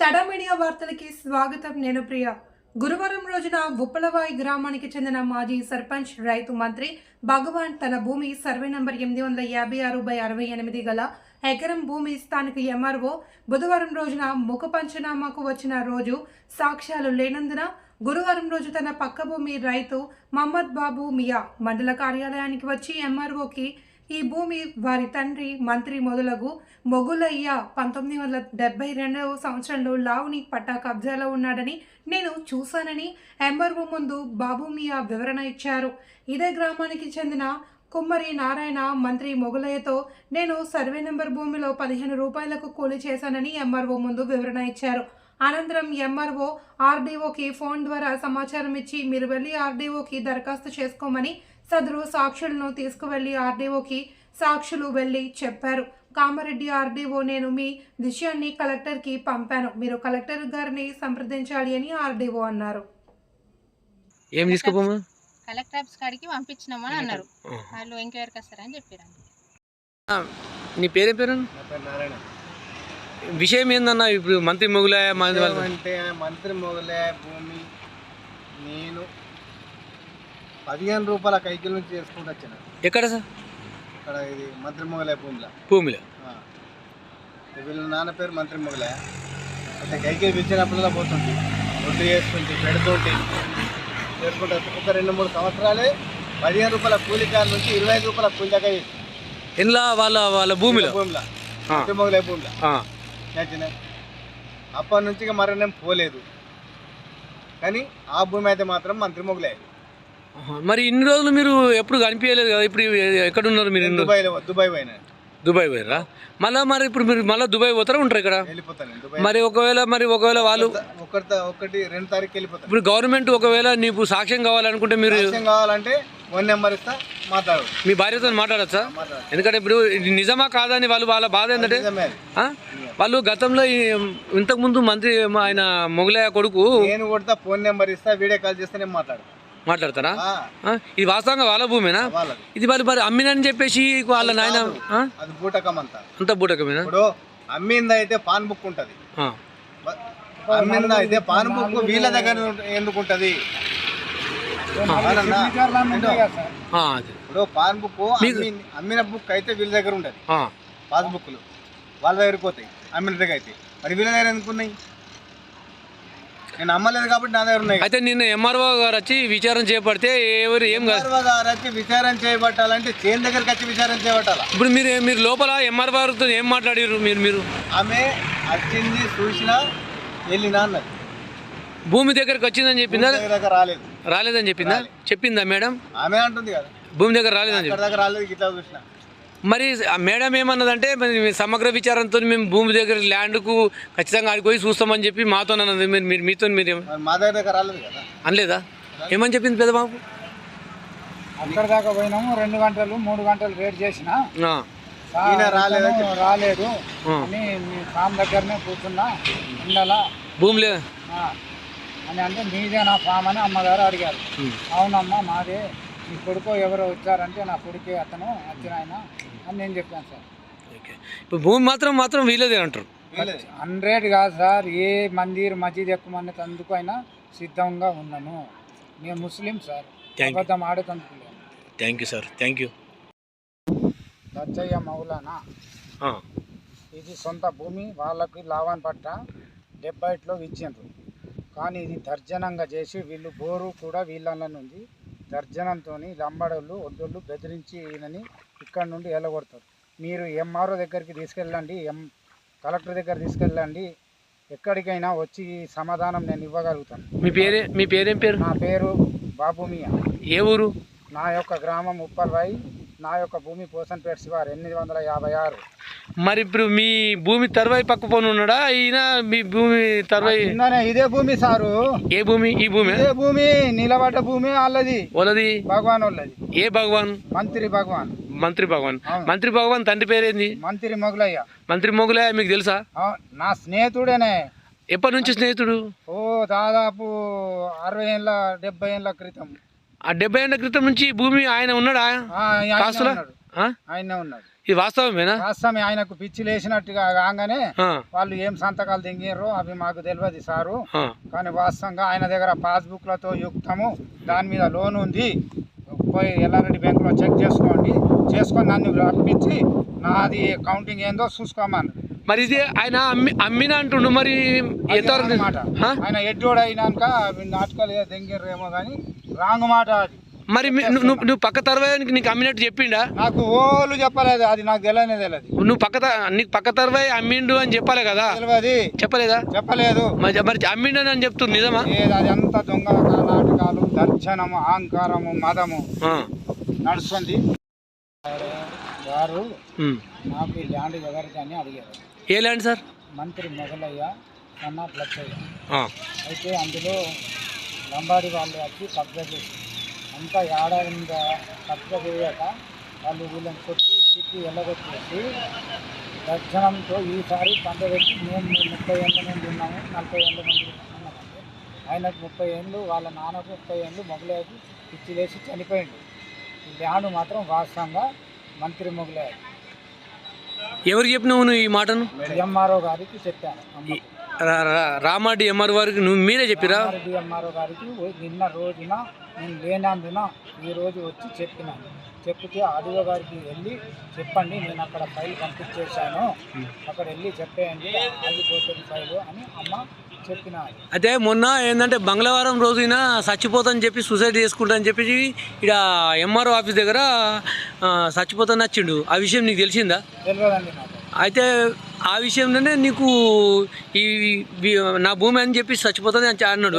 తడ media వార్తలకి స్వాగతం నేను ప్రియ. గురువారం రోజున ఉప్పలవాయి గ్రామానికి చెందిన మాజీ సర్పంచ్ రైతు మంత్రి భగవాన్ తన భూమి సర్వే నంబర్ ఎనిమిది వందల యాభై ఆరు బై అరవై ఎనిమిది గల ఎకరం భూమి స్థానిక ఎంఆర్ఓ బుధవారం రోజున ముఖ పంచనామాకు వచ్చిన రోజు సాక్ష్యాలు లేనందున గురువారం రోజు తన పక్క భూమి రైతు మహమ్మద్ బాబు మియా మండల కార్యాలయానికి వచ్చి ఎంఆర్ఓకి ఈ భూమి వారి తండ్రి మంత్రి మొదలగు మొగులయ్య పంతొమ్మిది వందల డెబ్బై రెండవ సంవత్సరంలో లావుని పట్టా కబ్జాలో ఉన్నాడని నేను చూశానని ఎంఆర్ఓ ముందు బాబు మియా వివరణ ఇచ్చారు. ఇదే గ్రామానికి చెందిన కుమ్మరి నారాయణ మంత్రి మొగులయ్యతో నేను సర్వే నెంబర్ భూమిలో పదిహేను రూపాయలకు కూలి చేశానని ఎంఆర్ఓ ముందు వివరణ ఇచ్చారు. అనంతరం ఎంఆర్ఓ ఆర్డీఓకి ఫోన్ ద్వారా సమాచారం ఇచ్చి మీరు వెళ్ళి ఆర్డీఓకి దరఖాస్తు చేసుకోమని సదరు సాక్షులను తీసుకువెళ్ళి ఆర్డీఓకి సాక్షులు వెళ్ళి చెప్పారు. కామారెడ్డి ఆర్డీఓ నేను మీ విషయాన్ని కలెక్టర్కి పంపాను. మీరు కలెక్టర్ గారిని సంప్రదించాలి అని ఆర్డీఓ అన్నారు. ఏం తీసుకోపోమా? కలెక్టర్ ఆఫీస్ కాడికి పంపించినామని అన్నారు. వాళ్ళు ఎంక్వైరీకి వస్తారని చెప్పారు నీ పేరేం పేరు? నా పేరు నారాయణ. విషయం ఏందన్నా? ఇప్పుడు మంత్రి మొగుల అంటే మంత్రి మొదలే భూమి నేను పదిహేను రూపాయల కైకిల నుంచి చేసుకుంటూ వచ్చిన. ఎక్కడ సార్? ఇక్కడ ఇది మంత్రి మొగలే భూమిలో. భూమిలో. వీళ్ళ నాన్న పేరు మంత్రి మొగలే. అయితే కైకిలు పిలిచినప్పుడల్లా పోతుంది. రొట్టు చేసుకుంటే పెడుతుంటే చేసుకుంటే ఒక రెండు మూడు సంవత్సరాలే పదిహేను రూపాయల కూలి కాడ నుంచి ఇరవై ఐదు రూపాయల కూలి దాకా చేసి ఇంట్లో వాళ్ళ వాళ్ళ భూమిలో? భూమిలో. మంత్రి మొగలే భూమిలో. నచ్చిన అప్పటి నుంచి మరి నేను పోలేదు. కానీ ఆ భూమి అయితే మాత్రం మంత్రి మొగలే. మరి ఇన్ని రోజులు మీరు ఎప్పుడు కనిపించలేదు కదా? ఇప్పుడు ఎక్కడ ఉన్నారు మీరు? దుబాయ్లో దుబాయ్ పోయినా. దుబాయ్ పోయారా మళ్ళీ మరి ఇప్పుడు మీరు మళ్ళీ దుబాయ్ పోతారా? ఉంటారు ఇక్కడ? దుబాయ్ మరి ఒకవేళ మరి ఒకవేళ వాళ్ళు ఒకటి రెండు తారీఖు వెళ్ళిపోతాను. ఇప్పుడు గవర్నమెంట్ ఒకవేళ నీకు సాక్ష్యం కావాలనుకుంటే మీరు కావాలంటే ఫోన్ నెంబర్ ఇస్తా మాట్లాడు. మీ భార్యతో మాట్లాడచ్చా? మాట్లాడు. ఎందుకంటే ఇప్పుడు నిజమా కాదని వాళ్ళు వాళ్ళ బాధ ఏంటంటే? వాళ్ళు గతంలో ఇంతకుముందు మంత్రి ఆయన మొగలయ్య కొడుకు నేను కొడతా ఫోన్ నెంబర్ ఇస్తా వీడియో కాల్ చేస్తే నేను మాట్లాడు. మాట్లాడతారా? ఇది వాస్తవంగా వాళ్ళ భూమేనా? ఇది మరి మరి అమ్మినని చెప్పేసి వాళ్ళ నాయన? అది బూటకం అంతా. అంత బూటకమేనా? ఇప్పుడు అమ్మింది అయితే పాన్ బుక్ ఉంటది. ఆ. బ- అమ్మింది అయితే పాన్ బుక్ వీళ్ళ దగ్గర ఎందుకు ఉంటది. ఇప్పుడు పాన్ బుక్ అమ్మిన బుక్ అయితే వీళ్ళ దగ్గర ఉంటది. పాస్ బుక్లు. వాళ్ళ దగ్గరికి పోతాయి. అమ్మిన దగ్గర అయితే. మరి వీళ్ళ దగ్గర ఎందుకు ఉన్నాయి? నేను అమ్మలేదు కాబట్టి నా దగ్గర ఉన్నాయి. అయితే నిన్న ఎంఆర్ఓ గారు వచ్చి విచారణ చేపడితే ఎవరు ఏం కాదు. ఎంఆర్ఓ గారు వచ్చి విచారణ చేయబట్టాలంటే చేను దగ్గరికి వచ్చి విచారణ చేయబట్టాలా ఇప్పుడు మీరు మీరు లోపల ఎంఆర్ఓ గారితో ఏం మాట్లాడారు మీరు మీరు? ఆమె వచ్చింది చూసినా వెళ్ళినా అన్నది. భూమి దగ్గరికి వచ్చిందని చెప్పిందా? దగ్గర దగ్గర రాలేదు. రాలేదని చెప్పిందా? చెప్పిందా మేడం? ఆమె అంటుంది కదా. భూమి దగ్గర రాలేదని చెప్పి దగ్గర రాలేదు ఇట్లా చూసిన. మరి మేడం ఏమన్నదంటే మరి సమగ్ర విచారంతో మేము భూమి దగ్గర ల్యాండ్కు ఖచ్చితంగా ఆడికి పోయి చూస్తామని చెప్పి మాతో అన్నది. మీరు మీరు మీతో మీరు మా దగ్గర దగ్గర రాలేదు కదా? అనలేదా? ఏమని చెప్పింది పెద్ద బాబు? అక్కడ దాకా పోయినాము రెండు గంటలు మూడు గంటలు వెయిట్ చేసిన. రాలేదు. అని మీ ఫామ్ దగ్గరనే కూర్చున్నా ఉండాలా. భూమి లే ఆ, అని అంటే మీదే నా ఫామ్ అని అమ్మగారు అడిగారు. అవునమ్మా మాదే. మీ కొడుకు ఎవరో వచ్చారంటే నా కొడుకే అతను వచ్చిన ఆయన అని నేను చెప్పాను సార్. ఓకే. ఇప్పుడు భూమి మాత్రం మాత్రం వీలేదే అంటారు. హండ్రెడ్ కాదు సార్ ఏ మందిర్ మసీద్ ఎక్కుమని అందుకు అయినా సిద్ధంగా ఉన్నాను. నేను ముస్లిం సార్. థ్యాంక్ అబద్ధం లేదు thank you sir thank you Dachaiah Maulana. ఇది సొంత భూమి వాళ్ళకి లాభాన్ని పట్ట డెబ్బైట్లో ఇచ్చిండ్రు. కానీ ఇది దర్జనంగా చేసి వీళ్ళు బోరు కూడా వీళ్ళ ఉంది దర్జనంతో లంబడోళ్ళు ఒడ్డోళ్ళు బెదిరించి ఈయనని ఇక్కడ నుండి వెళ్ళగొడతారు మీరు ఎంఆర్ఓ దగ్గరికి తీసుకెళ్ళండి ఎం కలెక్టర్ దగ్గర తీసుకెళ్ళండి. ఎక్కడికైనా వచ్చి సమాధానం నేను ఇవ్వగలుగుతాను. మీ పేరే మీ పేరేం పేరు? నా పేరు బాబు మియా. ఏ ఊరు? నా యొక్క గ్రామం ఉప్పల్వాయి. నా యొక్క భూమి పోసన్పేట శివారు ఎనిమిది వందల యాభై ఆరు. మరి ఇప్పుడు మీ భూమి తర్వాయి పక్క పోను ఉన్నాడా? ఈయన మీ భూమి తర్వాయి ఇదే భూమి సారు. ఏ భూమి? ఈ భూమి? ఇదే భూమి నిలబడ్డ భూమి వాళ్ళది. వాళ్ళది? భగవాన్ వాళ్ళది. ఏ భగవాన్? మంత్రి భగవాన్. మంత్రి భగవాన్. మంత్రి భగవాన్ తండ్రి పేరేంది? మంత్రి మొగలయ్య. మంత్రి మొగులే మీకు తెలుసా? నా స్నేహితుడేనే. ఎప్పటి నుంచి స్నేహితుడు? ఓ దాదాపు అరవై ఏళ్ళ డెబ్బై ఏళ్ళ క్రితం. ఆ డెబ్బై ఏళ్ళ క్రితం నుంచి భూమి ఆయన ఉన్నాడా? కాస్తులా? ఆయనే ఉన్నాడు. ఇది వాస్తవమేనా? వాస్తవమే ఆయనకు పిచ్చి లేచినట్టుగా కాగానే వాళ్ళు ఏం సంతకాలు దింగారో అవి మాకు తెలియదు సారు. కానీ వాస్తవంగా ఆయన దగ్గర పాస్బుక్లతో యుక్తము దాని మీద లోన్ ఉంది. పోయి ఎల్లారెడ్డి బ్యాంకులో చెక్ చేసుకోండి. చేసుకొని నన్ను రప్పించి నాది కౌంటింగ్ ఏందో చూసుకోమని మరి ఇది ఆయన అమ్మి అమ్మిన అంటుండు మరి ఎంతవరకు? ఆయన ఎడ్డోడు అయినాక నాటకాలు ఏదో దెంగిర్రేమో కానీ రాంగ్ మాట అది. మరి నువ్వు నువ్వు- పక్క తర్వాయికి నీకు అమ్మినట్టు చెప్పిండా? నాకు ఓలు చెప్పలేదు అది నాకు తెలియనే తెలియదు నువ్వు పక్క నీకు పక్క తర్వాయి అమ్మిండు అని చెప్పాలి కదా? చెప్పలేదా? చెప్పలేదు. మరి మరి అమ్మిండు అని చెప్తుంది నిజమా? అది అంతా దొంగ నాటకాలు దర్శనము అహంకారము మదము. నడుస్తుంది. ఉమ్. నాకు ల్యాండ్ ఎవరికి అని అడిగారు. ఏ ల్యాండ్ సార్? మంత్రి మొగలయ్య అన్న ప్లచ్చయ్య ఆ, అయితే అందులో లంబాడి వాళ్ళు వచ్చి కబ్జా చేసి అంతా ఏడాదిగా కబ్జా చేయక వాళ్ళు వీళ్ళని కొట్టి తిట్టి వెళ్ళగొట్టేసి దర్శనంతో ఈసారి పంట పెట్టి మేము ముప్పై ఏళ్ళ నుండి ఉన్నాము నలభై ఏళ్ళ నుండి ఉన్నామంటే ఆయనకు ముప్పై ఏళ్ళు వాళ్ళ నాన్నకు ముప్పై ఏళ్ళు మొగలయ్యకు పిచ్చి వేసి చనిపోయింది ల్యాండ్ మాత్రం వాస్తవంగా మంత్రి మొగలయ్య ఎవరికి చెప్పినావు నువ్వు ఈ మాటను? ఎంఆర్ఓ గారికి చెప్పాను. అమ్మకు రా- రా- రామారెడ్డి ఎంఆర్ వారికి నువ్వు మీరే చెప్పిరా? డిఎంఆర్ఓ గారికి నిన్న రోజున నేను లేనందున ఈ రోజు వచ్చి చెప్పినాను. చెప్తే ఆడియో గారికి వెళ్ళి చెప్పండి నేను అక్కడ ఫైల్ పంపించేశాను. అక్కడ వెళ్ళి చెప్పేయండి ఆగిపోతుంది ఫైల్ అని అమ్మ చెప్పినారు. అయితే మొన్న ఏంటంటే మంగళవారం రోజున చచ్చిపోతాని చెప్పి సూసైడ్ చేసుకుంటా అని చెప్పి ఇక్కడ ఎంఆర్ఓ ఆఫీస్ దగ్గర ఆ, చచ్చిపోతాను వచ్చిండు ఆ విషయం నీకు తెలిసిందా? అయితే ఆ విషయంలోనే నీకు ఈ నా భూమి అని చెప్పి చచ్చిపోతుంది అని అన్నాడు.